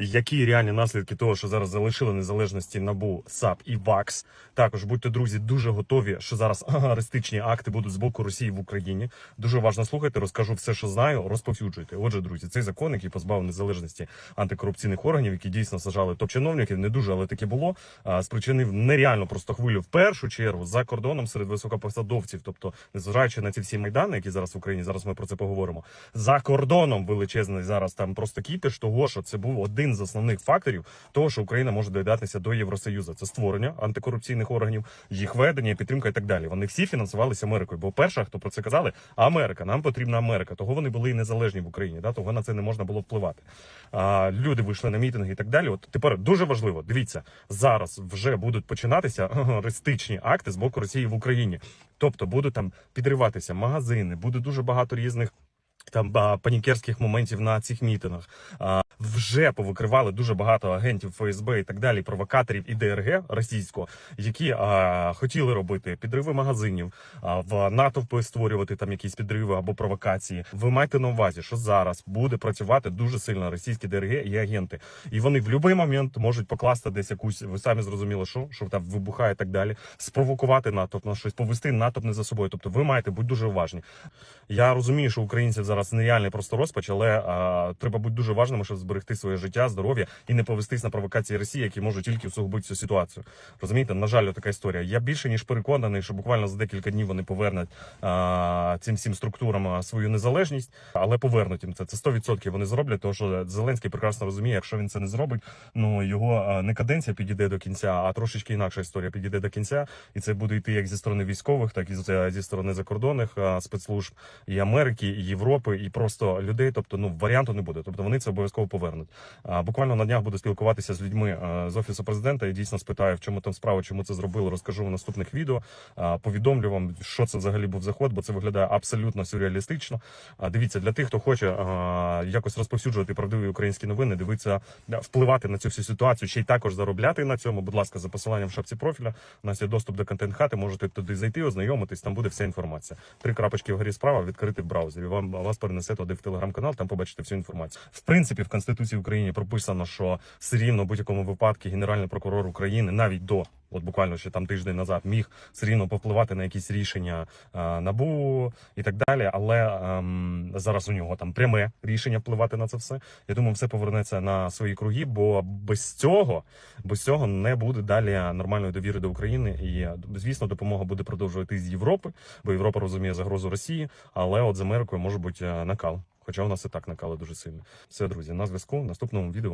які реальні наслідки того, що зараз залишили незалежності НАБУ, САП і ВАКС. Також будьте друзі дуже готові, що зараз агаристичні акти будуть з боку Росії в Україні. Дуже важно слухати, розкажу все, що знаю, розповсюджуйте. Отже, друзі, цей закон, який позбавив незалежності антикорупційних органів, які дійсно сажали топ-чиновників, не дуже, але таке було. Спричинив нереально просто хвилю в першу чергу за кордоном серед високопосадовців. Тобто, незважаючи на ці всі майдани, які зараз в Україні, зараз ми про це поговоримо. За кордоном величезний зараз там просто кіпіш того, що це був один з основних факторів того, що Україна може доєднатися до Євросоюзу. Це створення антикорупційних органів, їх ведення, підтримка і так далі. Вони всі фінансувалися Америкою. Бо перша, хто про це казали, Америка. Нам потрібна Америка. Того вони були і незалежні в Україні. Да? Того на це не можна було впливати. А, люди вийшли на мітинги і так далі. От тепер дуже важливо. Дивіться, зараз вже будуть починатися ристичні акти з боку Росії в Україні. Тобто будуть там підриватися магазини, буде дуже багато різних. Там панікерських моментів на цих мітингах вже повикривали дуже багато агентів ФСБ і так далі, провокаторів і ДРГ російського, які а, хотіли робити підриви магазинів, а, в натовпи створювати там якісь підриви або провокації. Ви маєте на увазі, що зараз буде працювати дуже сильно російські ДРГ і агенти, і вони в будь-який момент можуть покласти десь якусь. Ви самі зрозуміли, що що там вибухає і так далі, спровокувати натовп на щось, повести натовп не за собою. Тобто, ви маєте бути дуже уважні. Я розумію, що українців зараз нереальний просто розпач, але а, треба бути дуже важними, щоб зберегти своє життя, здоров'я і не повестись на провокації Росії, які можуть тільки усугубити цю ситуацію. Розумієте, на жаль, така історія. Я більше ніж переконаний, що буквально за декілька днів вони повернуть а, цим всім структурам свою незалежність, але повернуть їм це. Це 100% вони зроблять, тому що Зеленський прекрасно розуміє, якщо він це не зробить, ну його не каденція підійде до кінця, а трошечки інакша історія підійде до кінця, і це буде йти як зі сторони військових, так і зі сторони закордонних спецслужб і Америки, і Європи, і просто людей. Тобто, ну варіанту не буде. Тобто вони це обов'язково повернуть. А, буквально на днях буду спілкуватися з людьми з офісу президента і дійсно спитаю, в чому там справа, чому це зробили. Розкажу в наступних відео. Повідомлю вам, що це взагалі був заход, бо це виглядає абсолютно сюрреалістично. Дивіться, для тих, хто хоче якось розповсюджувати правдиві українські новини, дивитися, впливати на цю всю ситуацію, ще й також заробляти на цьому. Будь ласка, за посиланням в шапці профіля. У нас є доступ до контент хати. Можете туди зайти, ознайомитись. Там буде вся інформація. Три крапочки вгорі справа відкрити в браузері. Вам вас перенесе туди в телеграм-канал. Там побачите всю інформацію. В принципі, в конституції України прописано, що все рівно в будь-якому випадку генеральний прокурор України навіть до. От буквально ще там тиждень назад міг все рівно повпливати на якісь рішення а, набу і так далі. Але ем, зараз у нього там пряме рішення впливати на це все. Я думаю, все повернеться на свої круги, бо без цього, без цього не буде далі нормальної довіри до України. І звісно, допомога буде продовжувати з Європи, бо Європа розуміє загрозу Росії, але от з Америкою може бути е, накал. Хоча у нас і так накали дуже сильно. Все, друзі, на зв'язку. В наступному відео.